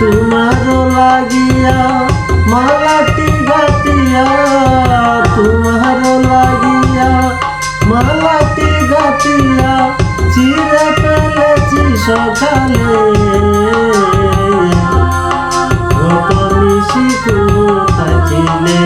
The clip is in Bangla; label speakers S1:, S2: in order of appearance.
S1: তোমার লাগিয়া মালাটি গাতিয়া তোমার লাগিয়া মালাটি গাতিয়া চিরে ফেলেছি সকালে। কোথায় ছিলে